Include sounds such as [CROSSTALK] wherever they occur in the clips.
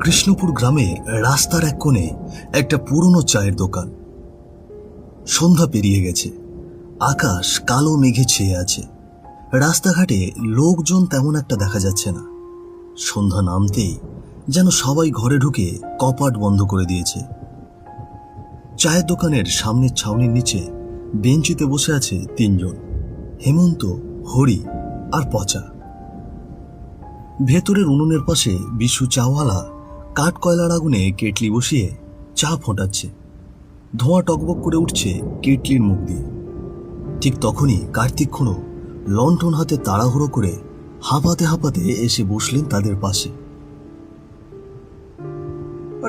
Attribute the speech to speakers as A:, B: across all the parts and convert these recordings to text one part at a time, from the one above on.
A: কৃষ্ণপুর গ্রামে রাস্তার এক কোণে একটা পুরনো চায়ের দোকান। সন্ধ্যা পেরিয়ে গেছে। আকাশ কালো মেঘে ছেয়ে আছে। রাস্তাঘাটে লোকজন তেমন একটা দেখা যাচ্ছে না। সন্ধ্যা নামতেই যেন সবাই ঘরে ঢুকে কপাট বন্ধ করে দিয়েছে। চায়ের দোকানের সামনের ছাউনির নিচে বেঞ্চিতে বসে আছে তিনজন। হেমন্ত, হরি আর পচা। ভেতরের উনুনের পাশে বিশু চাওয়ালা কাঠ কয়লার আগুনে কেটলি বসিয়ে চা ফোটাচ্ছে। ধোঁয়া টকবক করে উঠছে কেটলির মুখ দিয়ে। ঠিক তখনই কার্তিক খুঁড়ো লণ্ঠন হাতে তাড়াহুড়ো করে হাঁপাতে হাঁপাতে এসে বসলেন তাদের পাশে।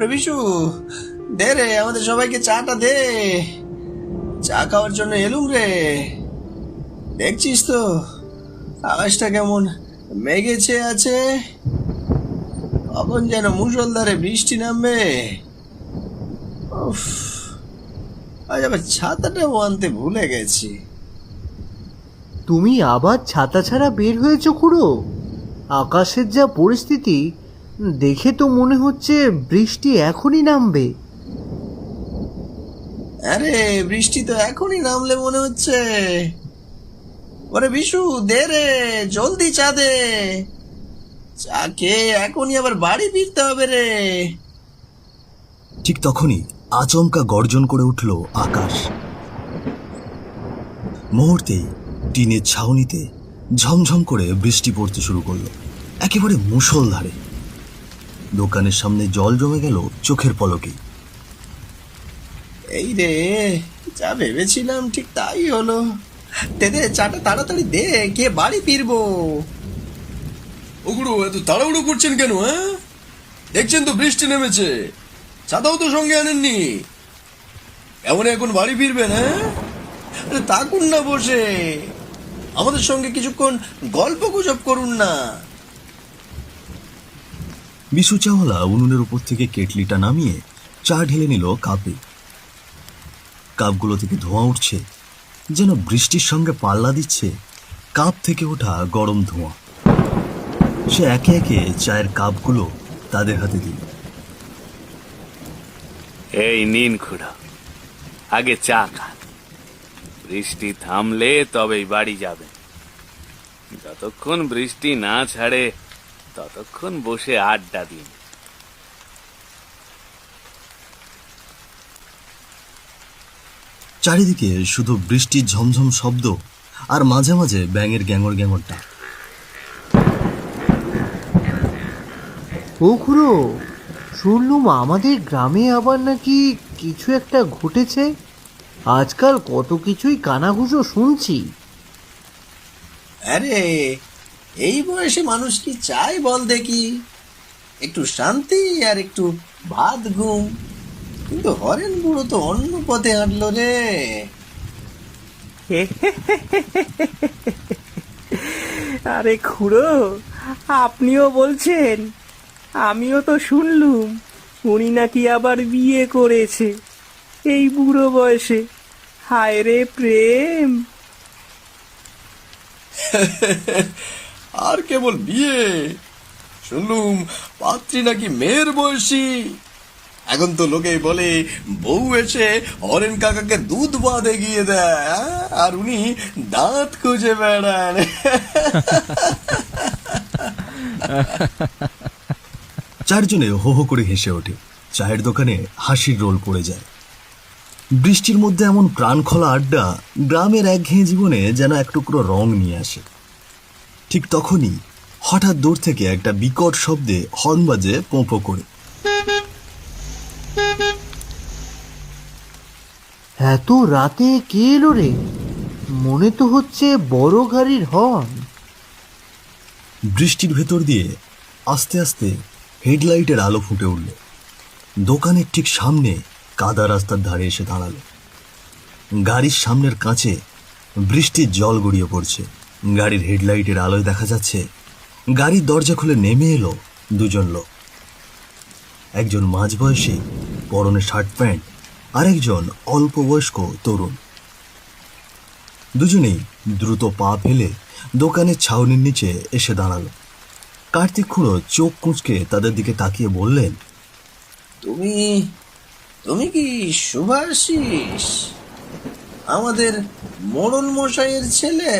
B: বিশু, দে রে, আমাদের সবাইকে চাটা দে। চা খাওয়ার জন্য এলুম রে। দেখছিস তো? আকাশটা কেমন মেঘেছে আছে। কখন যেন মুসলধারে বৃষ্টি নামবে। উফ, আজ আবার ছাতাটাও আনতে ভুলে গেছি।
C: তুমি আবার ছাতা ছাড়া বের হয়েছো খুড়ো? আকাশের যা পরিস্থিতি দেখে তো মনে হচ্ছে বৃষ্টি এখনই নামবে।
B: আরে বৃষ্টি তো এখনই নামলে মনে হচ্ছে। ওরে বিশু দে রে জলদি চা দে চা খেয়ে এখনই আবার বাড়ি ফিরতে হবে রে।
A: ঠিক তখনই আচমকা গর্জন করে উঠল আকাশ। মুহূর্তেই টিনের ছাউনিতে ঝমঝম করে বৃষ্টি পড়তে শুরু করল। একেবারে মুষলধারে। দোকানের সামনে জল জমে গেল চোখের পলকে।
B: এই রে যা ভেবেছিলাম ঠিক তাই হলো। দে দে চাটা তাড়াতাড়ি দে কে বাড়ি ফিরবো।
D: ওগুলো এত তাড়াহুড়ো করছেন কেন হ্যাঁ? দেখছেন তো বৃষ্টি নেমেছে। ছাতাও তো সঙ্গে আনেননি। এমন এখন বাড়ি ফিরবেন হ্যাঁ?
B: আরে থাকুন না বসে। আমাদের সঙ্গে কিছুক্ষণ গল্প গুজব করুন না।
A: বিশু চাওয়ালা উনুনের উপর থেকে কেটলিটা নামিয়ে চা ঢেলে নিল কাপে। কাপগুলো থেকে ধোঁয়া উঠছে, যেন বৃষ্টির সঙ্গে পাল্লা দিচ্ছে কাপ থেকে ওঠা গরম ধোঁয়া। সে একে একে চায়ের কাপগুলো তাদের হাতে দিল।
E: এই নিন খুড়া আগে চা খান। বৃষ্টি থামলে তবেই বাড়ি যাবে যতক্ষণ বৃষ্টি না ছাড়ে ততক্ষণ বসে আড্ডা দিন।
A: চারিদিকে শুধু বৃষ্টির ঝমঝম শব্দ আর মাঝে মাঝে ব্যাঙের গ্যাঙর গ্যাঙর ডাক
C: ও খুড়ো শুনলুম আমাদের গ্রামে আবার নাকি কিছু একটা ঘটেছে? আজকাল কত কিছুই কানাঘুষো শুনছি।
B: আরে এই বয়সে মানুষ কি চাই বল দেখি? একটু শান্তি আর একটু ভাত ঘুম। কিন্তু হরেন বুড়ো তো অন্য পথে হাঁটলো রে।
F: আরে খুড়ো আপনিও বলছেন আমিও তো শুনলুম উনি নাকি আবার বিয়ে করেছে। এই বুড়ো বয়সে। হায় রে প্রেম। [LAUGHS]
D: আর কেবল বিয়ে? শুনলুম পাত্রী নাকি মেয়ের বয়সী? এখন তো লোকেই বলে বউ এসে হরেন কাকাকে দুধ বাঁধে গিয়ে দেয়? আর উনি দাঁত খুঁজে বেড়ান। [LAUGHS]
A: চারজনে হো হো করে হেসে ওঠে। চায়ের দোকানে হাসির রোল পড়ে যায়। বৃষ্টির মধ্যে এমন প্রাণখোলা আড্ডা গ্রামের একঘেয়ে জীবনে যেন এক টুকরো রং নিয়ে আসে। ঠিক তখনই হঠাৎ দূর থেকে একটা বিকট শব্দে হর্ন বাজে পোঁপো করে।
C: এত রাতে কে এলো রে? মনে তো হচ্ছে বড় গাড়ির হর্ন।
A: বৃষ্টির ভেতর দিয়ে আস্তে আস্তে হেডলাইটের আলো ফুটে উঠল। দোকানের ঠিক সামনে কাদা রাস্তার ধারে এসে দাঁড়াল। গাড়ির সামনের কাঁচে বৃষ্টির জল গড়িয়ে পড়ছে। গাড়ির হেডলাইটের আলোয় দেখা যাচ্ছে, গাড়ির দরজা খুলে নেমে এলো দুজন লোক। একজন মাঝবয়সী, পরনে শার্ট প্যান্ট আরেকজন অল্প বয়স্ক তরুণ। দুজনেই দ্রুত পা ফেলে দোকানের ছাউনির নিচে এসে দাঁড়াল। কার্তিক খুঁড়ো চোখ কুঁচকে তাদের দিকে তাকিয়ে বললেন
B: তুমি তুমি কি শুভাশিস আমাদের মরণ মশাইয়ের ছেলে।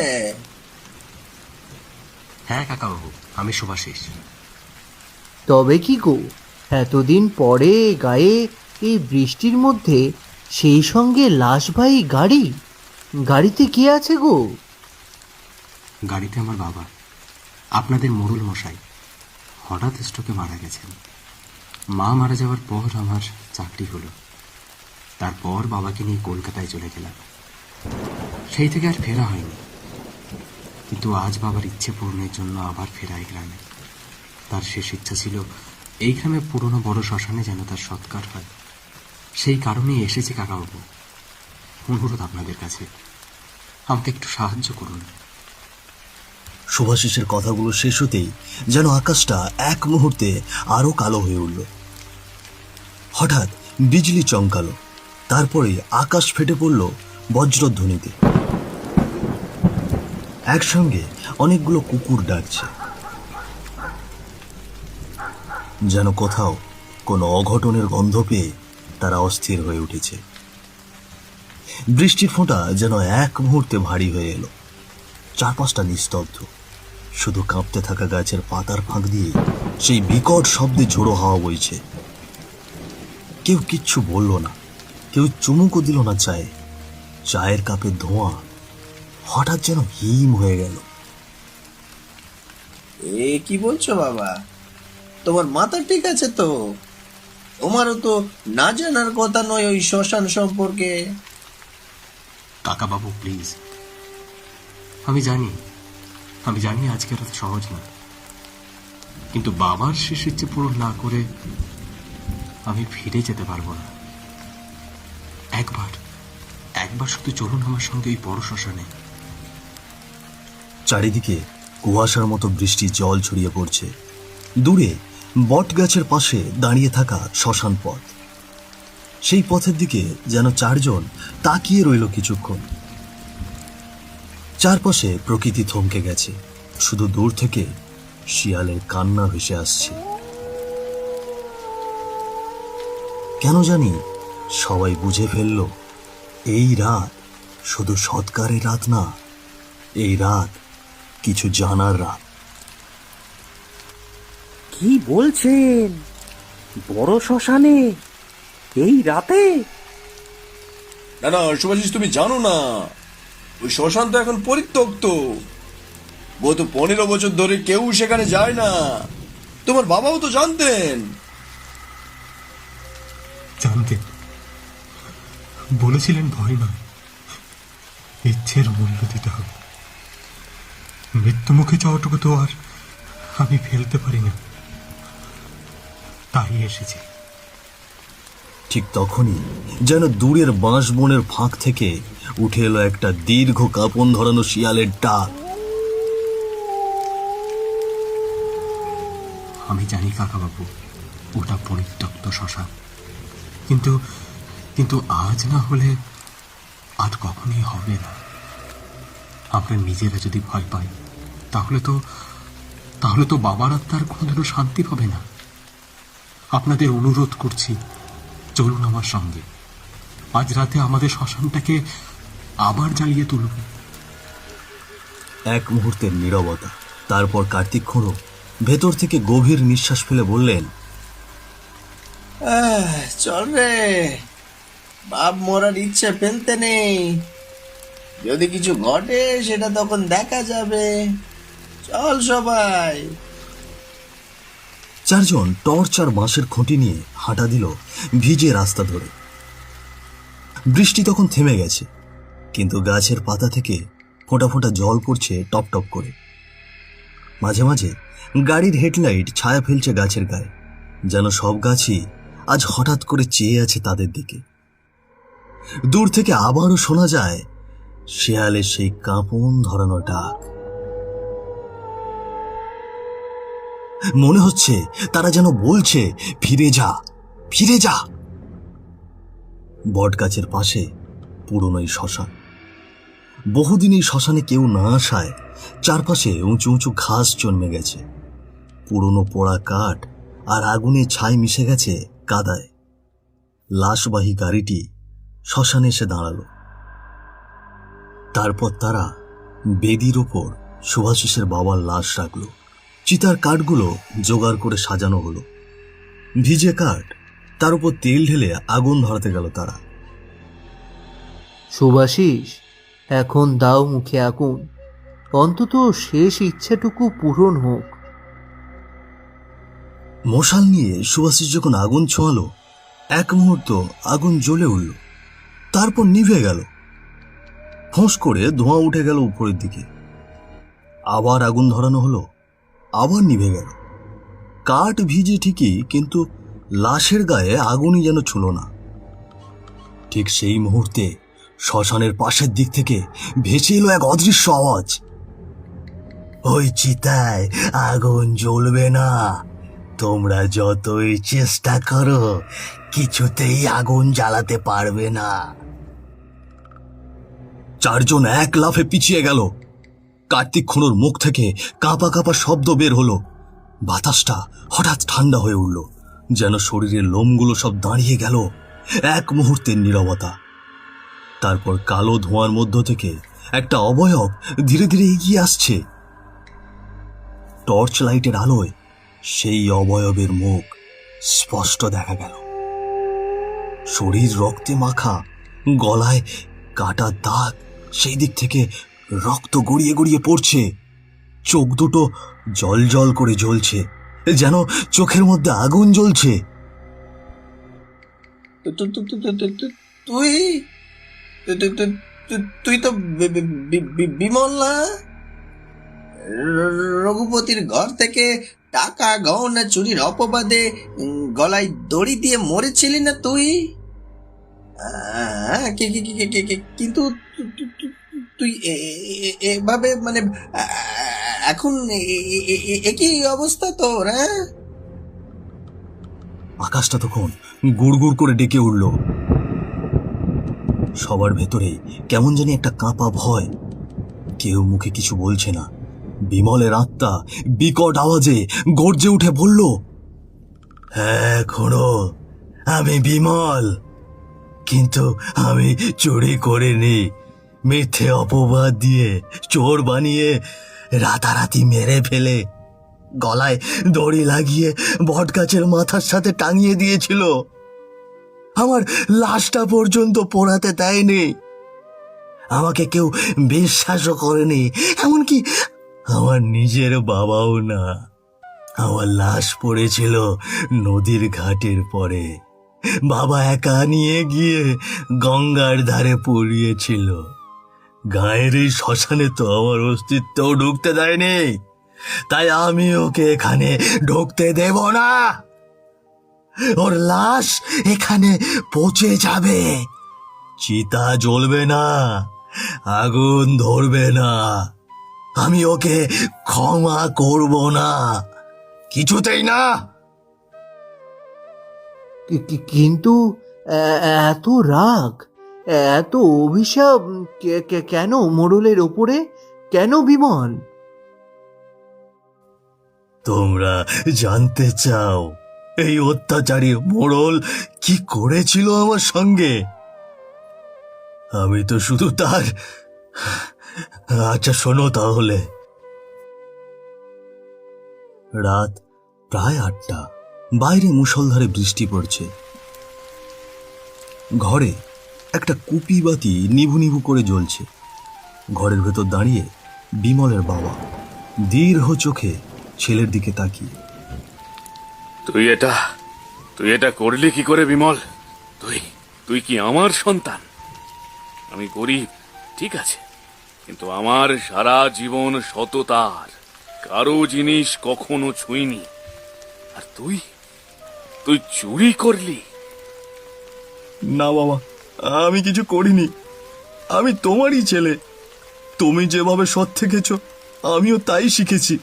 G: হ্যাঁ কাকাবাবু আমি শুভাশিস
C: তবে কি গো এতদিন পরে গায়ে এই বৃষ্টির মধ্যে সেই সঙ্গে লাশবাহী গাড়ি? গাড়িতে কে আছে গো?
G: গাড়িতে আমার বাবা। আপনাদের মোড়ল মশাই। হঠাৎ স্ট্রোকে মারা গেছেন। মা মারা যাওয়ার পর আমার চাকরি হলো। তারপর বাবাকে নিয়ে কলকাতায় চলে গেলাম। সেই থেকে আর ফেরা হয়নি। কিন্তু আজ বাবার ইচ্ছে পূরণের জন্য আবার ফেরা এই গ্রামে। তার শেষ ইচ্ছা ছিল এই গ্রামে পুরনো বড় শ্মশানে যেন তার সৎকার হয়। সেই কারণেই এসেছি কাকাবাবু। অনুরোধ আপনাদের কাছে। আমাকে একটু সাহায্য করুন।
A: শুভাশিসের কথাগুলো শেষ হতেই যেন আকাশটা এক মুহূর্তে আরও কালো হয়ে উঠল। হঠাৎ বিজলি চমকালো তারপরে আকাশ ফেটে পড়ল বজ্রধ্বনিতে। একসঙ্গে অনেকগুলো কুকুর ডাকছে। যেন কোথাও কোনো অঘটনের গন্ধ পেয়ে তারা অস্থির হয়ে উঠেছে। বৃষ্টির ফোঁটা যেন এক মুহূর্তে ভারী হয়ে এলো। চারপাশটা নিস্তব্ধ। শুধু কাঁপতে থাকা গাছের পাতার ফাঁক দিয়ে সেই বিকট শব্দে ঝোড়ো হাওয়া বইছে। কেউ কিচ্ছু বলল না কেউ চুমুকও দিল না চায়ে। চায়ের কাপের ধোঁয়া হঠাৎ যেন হিম হয়ে গেল।
B: এ কি বলছো বাবা? তোমার মাথা ঠিক আছে তো? তোমারও তো না জানার কথা নয় ওই শ্মশান সম্পর্কে।
G: কাকাবাবু প্লিজ। আমি জানি আমি জানি আজকের রাত সহজ না। কিন্তু বাবার শেষ ইচ্ছে পূরণ না করে আমি ফিরে যেতে পারব না। একবার একবার শুধু চলুন আমার সঙ্গে এই বড় শ্মশানে।
A: চারিদিকে কুয়াশার মতো বৃষ্টি জল ছড়িয়ে পড়ছে। দূরে বট গাছের পাশে দাঁড়িয়ে থাকা শ্মশান পথ। সেই পথের দিকে যেন চারজন তাকিয়ে রইল কিছুক্ষণ। চারপাশে প্রকৃতি থমকে গেছে। শুধু দূর থেকে শিয়ালের কান্না ভেসে আসছে। কেন জানি সবাই বুঝে ফেলল এই রাত শুধু সৎকারের রাত না এই রাত কিছু জানার রাত।
F: কি বলছেন? বড় শ্মশানে? এই রাতে?
D: না না শুভাশিস তুমি জানো না। ওই শ্মশান তো এখন পরিত্যক্ত। গত পনেরো বছর ধরে কেউ সেখানে যায় না। তোমার বাবাও তো জানতেন।
G: জানতে বলেছিলেন ভয় নয়। ইচ্ছের মূল্য দিতে হবে। মৃত্যুমুখে যাওয়াটুকু তো আর আমি ফেলতে পারি না তাই এসেছি।
A: ঠিক তখনই যেন দূরের বাঁশ বনের ফাঁক থেকে উঠে এলো একটা দীর্ঘ কাপন ধরানো শিয়ালের ডাক।
G: আমি জানি কাকাবাবু, ওটা পরিত্যক্ত শশা। কিন্তু কিন্তু আজ না হলে আজ কখনোই হবে না। আমরা নিজেরা যদি ভয় পাই, তাহলে তো তাহলে তো বাবার আত্মার কোনোদিনও শান্তি পাবে না। আপনাদের অনুরোধ করছি, চলুন আমার সঙ্গে। আজ রাতে আমাদের শ্মশানটাকে আবার জ্বালিয়ে তুলব।
A: এক মুহূর্তের নীরবতা। তারপর কার্তিক খুঁড়ো ভেতর থেকে গভীর নিঃশ্বাস ফেলে বললেন
B: চল রে। বাপ মরার ইচ্ছে ফেলতে নেই। যদি কিছু ঘটে সেটা তখন দেখা যাবে। চল সবাই।
A: চারজন টর্চ আর বাঁশের খুঁটি নিয়ে হাঁটা দিল ভিজে রাস্তা ধরে। বৃষ্টি তখন থেমে গেছে। কিন্তু গাছের পাতা থেকে ফোঁটা ফোঁটা জল পড়ছে টপ টপ করে। মাঝে মাঝে গাড়ির হেডলাইট ছায়া ফেলছে গাছের গায়ে, যেন সব গাছই আজ হঠাৎ করে চেয়ে আছে তাদের দিকে। দূর থেকে আবারও শোনা যায় শেয়ালের সেই কাঁপন ধরানো ডাক। মনে হচ্ছে তারা যেন বলছে, ফিরে যা ফিরে যা! বট গাছের পাশে পুরনো এই শ্মশান। বহুদিন এই শ্মশানে কেউ না আসায় চারপাশে উঁচু উঁচু ঘাস জন্মে গেছে। পুরনো পোড়া কাঠ আর আগুনে ছাই মিশে গেছে কাদায়। লাশবাহী গাড়িটি শ্মশানে এসে দাঁড়াল। তারপর তারা বেদির ওপর সুভাষিসের বাবার লাশ রাখল। চিতার কাঠগুলো জোগাড় করে সাজানো হলো। ভিজে কাঠ, তার উপর তেল ঢেলে আগুন ধরাতে গেল তারা।
C: সুভাষিস এখন দাও মুখে আগুন। অন্তত শেষ ইচ্ছাটুকু পূরণ হোক।
A: মশাল নিয়ে সুভাষিস যখন আগুন ছোঁয়ালো, এক মুহূর্ত আগুন জ্বলে উঠল, তারপর নিভে গেল। ফোঁস করে ধোঁয়া উঠে গেল উপরের দিকে। আবার আগুন ধরানো হলো, আবার নিভে গেল। কাঠ ভিজে ঠিকই, কিন্তু লাশের গায়ে আগুনই যেন ছুল না। ঠিক সেই মুহূর্তে শ্মশানের পাশের দিক থেকে ভেসে এলো এক অদৃশ্য আওয়াজ। ওই চিতায় আগুন জ্বলবে না। তোমরা যতই চেষ্টা করো, কিছুতেই আগুন জ্বালাতে পারবে না। চারজন এক লাফে পিছিয়ে গেল। কার্তিক খুনোর মুখ থেকে কাঁপা কাঁপা শব্দ বের হলো। বাতাসটা হঠাৎ ঠান্ডা হয়ে উঠল, যেন শরীরের লোমগুলো সব দাঁড়িয়ে গেল। এক মুহূর্তের নীরবতা। তারপর কালো ধোঁয়ার মধ্য থেকে একটা অবয়ব ধীরে ধীরে এগিয়ে আসছে। টর্চ লাইটের আলোয় সেই অবয়বের মুখ স্পষ্ট দেখা গেল। শরীর রক্তে মাখা, গলায় কাটা দাগ সেই দিক থেকে রক্ত গড়িয়ে গড়িয়ে পড়ছে। চোখ দুটো জল জল করে জ্বলছে, যেন চোখের মধ্যে আগুন জ্বলছে।
B: তুই তুই তো বিমল রঘুপতির ঘর থেকে টাকা, গহনা, চুরির অপবাদে গলায় দড়ি দিয়ে মরেছিলি না তুই? কিন্তু তুই এভাবে মানে এখন একই অবস্থা তোর হ্যাঁ?
A: আকাশটা তখন গুড় গুড় করে ডেকে উঠল। সবার ভেতরে কেমন জানি একটা কাঁপা ভয়। কেউ মুখে কিছু বলছে না। বিমলের আত্মা বিকট আওয়াজে গর্জে উঠে বলল হ্যাঁ আমি বিমল। কিন্তু আমি চুরি করিনি। মিথ্যে অপবাদ দিয়ে চোর বানিয়ে রাতারাতি মেরে ফেলে। গলায় দড়ি লাগিয়ে বটগাছের মাথার সাথে টাঙিয়ে দিয়েছিল। আমার লাশটা পর্যন্ত পোড়াতে দেয়নি। আমাকে কেউ বিশ্বাসও করেনি, এমনকি আমার নিজের বাবাও না। আমার লাশ পড়েছিল নদীর ঘাটের পরে। বাবা একা নিয়ে গিয়ে গঙ্গার ধারে পড়িয়েছিল। গায়ের এই শ্মশানে তো আমার অস্তিত্বও ঢুকতে দেয়নি। তাই আমি ওকে এখানে ঢুকতে দেব না। ওর লাশ এখানে পচে যাবে। চিতা জ্বলবে না আগুন ধরবে না। আমি ওকে ক্ষমা করব না কিছুতেই না।
C: কিন্তু এত রাগ এত অভিশাপ কেন মোড়লের ওপরে? কেন বিমল?
A: তোমরা জানতে চাও এই অত্যাচারী মোড়ল কি করেছিল আমার সঙ্গে? আমি তো শুধু তার আচ্ছা শোনো তাহলে। রাত প্রায় আটটা। বাইরে মুষলধারে বৃষ্টি পড়ছে। ঘরে একটা কুপি বাতি নিভু নিভু করে জ্বলছে। ঘরের ভেতর দাঁড়িয়ে বিমলের বাবা দীর্ঘ চোখে ছেলের দিকে তাকিয়ে
E: তুই এটা তুই এটা করলি কি করে বিমল? তুই তুই কি আমার সন্তান? আমি গরিব, ঠিক আছে, কিন্তু আমার সারা জীবন সততার, কারও জিনিস কখনো ছুঁইনি। আর তুই তুই চুরি করলি।
A: না, বাবা, আমি কিছু করিনি। আমি তোমারই ছেলে। তুমি যেভাবে সৎ থেকেছ, আমিও তাই শিখেছি।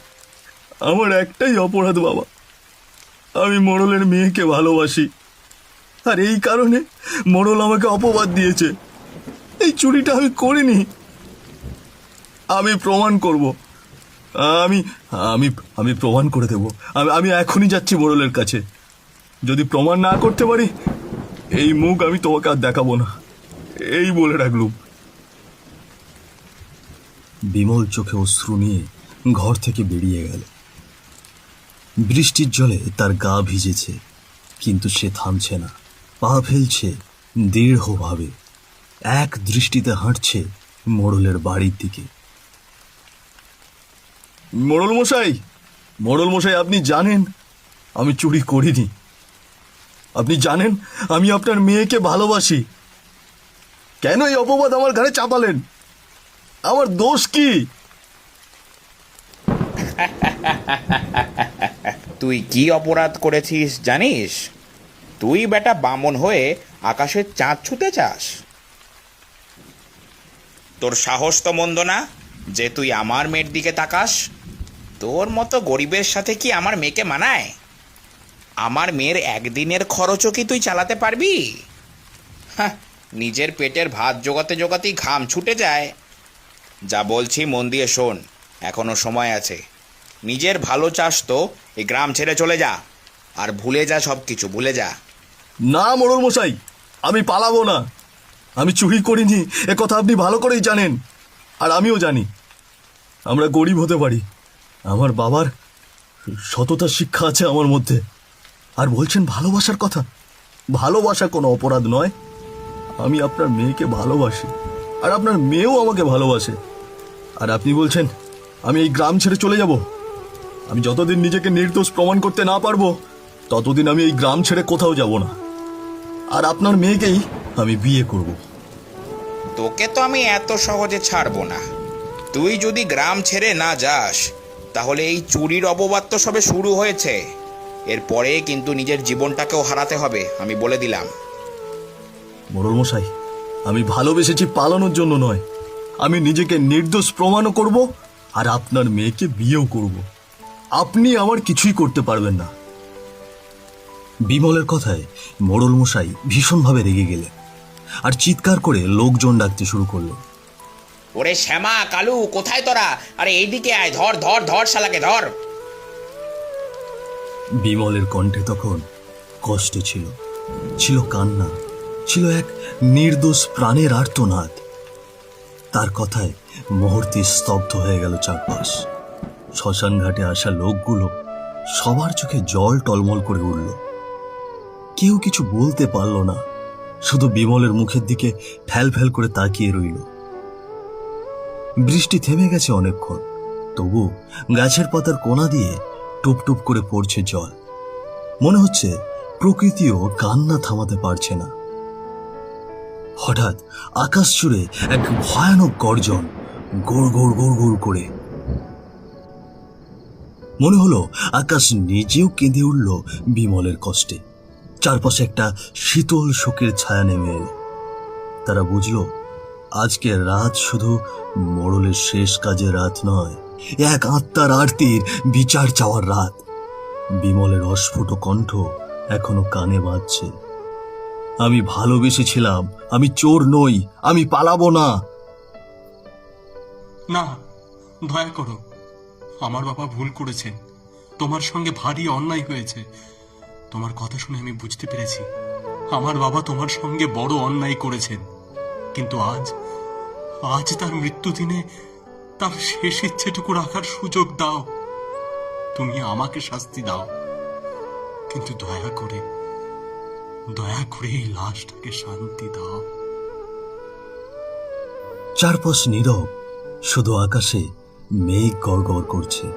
A: আমার একটাই অপরাধ, বাবা। আমি মোড়লের মেয়েকে ভালোবাসি। আর এই কারণে মোড়ল আমাকে অপবাদ দিয়েছে। এই চুরিটা আমি করিনি। আমি প্রমাণ করব। আমি আমি আমি প্রমাণ করে দেব। আমি আমি এখনই যাচ্ছি মোড়লের কাছে। যদি প্রমাণ না করতে পারি, এই মুখ আমি তোমাকে আর দেখাবো না। এই বলে রাখলুম। বিমল চোখে অশ্রু নিয়ে ঘর থেকে বেরিয়ে গেল। বৃষ্টির জলে তার গা ভিজেছে, কিন্তু সে থামছে না। পা ফেলছে দৃঢ়ভাবে। এক দৃষ্টিতে হাঁটছে মোড়লের বাড়ির দিকে। মোড়ল মশাই মোড়ল মশাই, আপনি জানেন, আমি চুরি করিনি। আপনি জানেন, আমি আপনার মেয়েকে ভালোবাসি। কেন এই অপবাদ আমার ঘরে চাপালেন? আমার দোষ কি? [LAUGHS]
H: তুই কি অপরাধ করেছিস জানিস? তুই বেটা বামন হয়ে আকাশের চাঁদ ছুতে চাস। তোর সাহস তো মন্দ না যে তুই আমার মেয়ের দিকে তাকাস? তোর মতো গরিবের সাথে কি আমার মেয়েকে মানায়? আমার মেয়ের একদিনের খরচও কি তুই চালাতে পারবি? হ্যাঁ নিজের পেটের ভাত জোগাতে জোগাতেই ঘাম ছুটে যায়। যা বলছি মন দিয়ে শোন, এখনও সময় আছে। নিজের ভালো চাস তো, এই গ্রাম ছেড়ে চলে যা। আর ভুলে যা সব কিছু ভুলে যা।
A: না, মোড়ল মশাই, আমি পালাবো না। আমি চুরি করিনি, এ কথা আপনি ভালো করেই জানেন, আর আমিও জানি। আমরা গরিব হতে পারি, আমার বাবার সততার শিক্ষা আছে আমার মধ্যে। আর বলছেন ভালোবাসার কথা। ভালোবাসা কোনো অপরাধ নয়। আমি আপনার মেয়েকে ভালোবাসি, আর আপনার মেয়েও আমাকে ভালোবাসে। আর আপনি বলছেন, আমি এই গ্রাম ছেড়ে চলে যাব। আমি যতদিন নিজেকে নির্দোষ প্রমাণ করতে না পারব ততদিন আমি এই গ্রাম ছেড়ে কোথাও যাব না। আর আপনার মেয়েকেই আমি বিয়ে করব।
H: তোকে তো আমি এত সহজে ছাড়বো না। তুই যদি গ্রাম ছেড়ে না যাস তাহলে এই চুরির অপবাদ তো সবে শুরু হয়েছে। এরপরে কিন্তু নিজের জীবনটাকেও হারাতে হবে আমি বলে দিলাম।
A: মশাই আমি ভালোবেসেছি পালানোর জন্য নয়। আমি নিজেকে নির্দোষ প্রমাণও করব আর আপনার মেয়েকে বিয়েও করব। আপনি আমার কিছুই করতে পারবেন না। বিমলের কথায় মোড়ল মশাই ভীষণভাবে রেগে গেলেন আর চিৎকার করে লোকজন ডাকতে শুরু করল
H: ওরে শ্যামা কালু কোথায় তোরা? আরে এইদিকে আয় ধর ধর ধর শালাকে ধর।
A: বিমলের কণ্ঠে তখন কষ্ট ছিল ছিল কান্না ছিল এক নির্দোষ প্রাণের আর্তনাদ। তার কথায় মুহূর্তে স্তব্ধ হয়ে গেল চারপাশ। শ্মশান ঘাটে আসা লোকগুলো সবার চোখে জল টলমল করে উঠল। কেউ কিছু বলতে পারল না, শুধু বিমলের মুখের দিকে ফ্যাল ফ্যাল করে তাকিয়ে রইল। বৃষ্টি থেমে গেছে অনেকক্ষণ, তবু গাছের পাতার কোনা দিয়ে টুপ টুপ করে পড়ছে জল। মনে হচ্ছে প্রকৃতিও কান্না থামাতে পারছে না। হঠাৎ আকাশ জুড়ে এক ভয়ানক গর্জন, গোড় গোড় গোড় গোড় করে মনে হলো আকাশ নিজেও কেঁদে উঠল বিমলের কষ্টে। চারপাশে একটা শীতল শোকের ছায়া নেমে এলো। তারা বুঝলো, আজকে রাত শুধু মোড়লের শেষ কাজের রাত নয়, এক আত্মার আরতির বিচার চাওয়ার রাত। বিমলের অস্ফুট কণ্ঠ এখনও কানে বাজছে। আমি ভালোবেসেছিলাম, আমি চোর নই, আমি পালাবো না।
G: না, দয়া করো। আমার বাবা ভুল করেছেন তোমার সঙ্গে ভারী অন্যায় হয়েছে। তোমার কথা শুনে আমি বুঝতে পেরেছি। আমার বাবা তোমার সঙ্গে বড় অন্যায় করেছেন। কিন্তু আজ আজ তার মৃত্যু দিনে তার শেষ ইচ্ছেটুকু রাখার সুযোগ দাও। তুমি আমাকে শাস্তি দাও। কিন্তু দয়া করে দয়া করে এই লাশটাকে শান্তি দাও।
A: চারপাশ নীরব, শুধু আকাশে মেঘ গড়গড় করছে।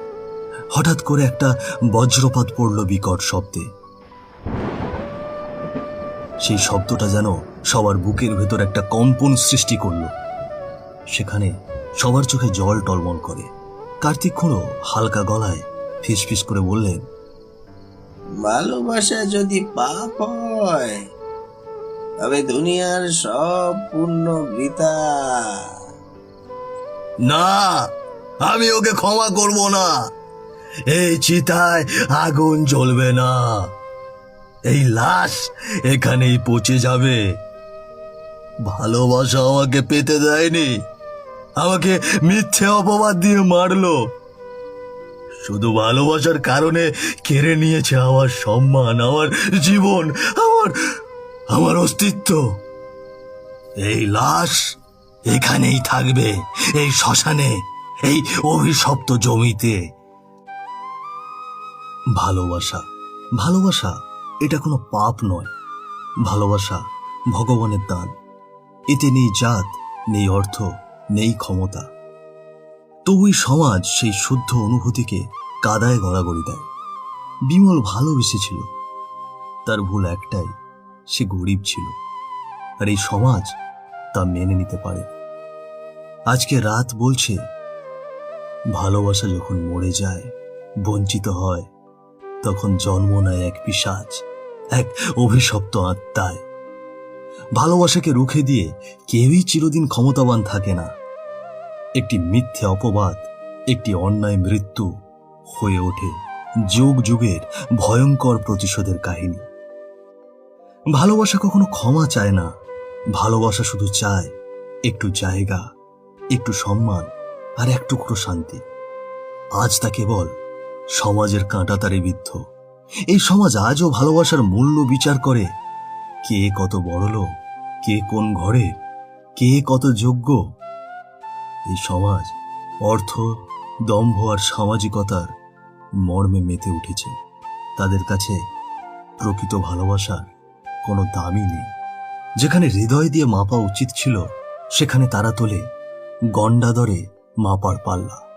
A: হঠাৎ করে একটা বজ্রপাত পড়ল বিকট শব্দে। সেই শব্দটা যেন সবার বুকের ভেতর একটা কম্পন সৃষ্টি করল। সেখানে সবার চোখে জল টলমল করে। কার্তিক খুঁড়ো হালকা গলায় ফিসফিস করে বললেন
B: ভালোবাসা যদি পাপ হয় তবে দুনিয়ার সব পুণ্য বৃথা
A: না আমি ওকে ক্ষমা করব না। এই চিতায় আগুন জ্বলবে না। এই লাশ এখানেই পচে যাবে। ভালোবাসা আমাকে পেতে দেয়নি। আমাকে মিথ্যে অপবাদ দিয়ে মারলো। শুধু ভালোবাসার কারণে কেড়ে নিয়েছে আমার সম্মান, আমার জীবন, আমার আমার অস্তিত্ব। এই লাশ এখানেই থাকবে, এই শ্মশানে। এই অভিশপ্ত জমিতে। ভালোবাসা ভালোবাসা, এটা কোনো পাপ নয়। ভালোবাসা ভগবানের দান। এতে নেই জাত, নেই অর্থ, নেই ক্ষমতা। তবুই সমাজ সেই শুদ্ধ অনুভূতিকে কাদায় গড়াগড়ি দেয়। বিমল ভালোবেসেছিল। তার ভুল একটাই, সে গরিব ছিল। আর এই সমাজ তা মেনে নিতে পারে। আজকে রাত বলছে ভালোবাসা যখন মরে যায়, বঞ্চিত হয়, তখন জন্ম নেয় এক পিসাজ, এক অভিশপ্ত আত্মায়। ভালোবাসাকে রুখে দিয়ে কেউই চিরদিন ক্ষমতাবান থাকে না। একটি মিথ্যে অপবাদ, একটি অন্যায় মৃত্যু হয়ে ওঠে যুগ যুগের ভয়ঙ্কর প্রতিশোধের কাহিনী। ভালোবাসা কখনো ক্ষমা চায় না। ভালোবাসা শুধু চায় একটু জায়গা, একটু সম্মান আর এক টুকরো শান্তি। আজ তা কেবল সমাজের কাঁটাতারে বিদ্ধ। এই সমাজ আজও ভালোবাসার মূল্য বিচার করে। কে কত বড় লোক কে কোন ঘরে, কে কত যোগ্য। এই সমাজ অর্থ, দম্ভ আর সামাজিকতার মর্মে মেতে উঠেছে। তাদের কাছে প্রকৃত ভালোবাসার কোনো দামই নেই। যেখানে হৃদয় দিয়ে মাপা উচিত ছিল, সেখানে তারা তোলে গন্ডাদরে মাপার পাল্লা।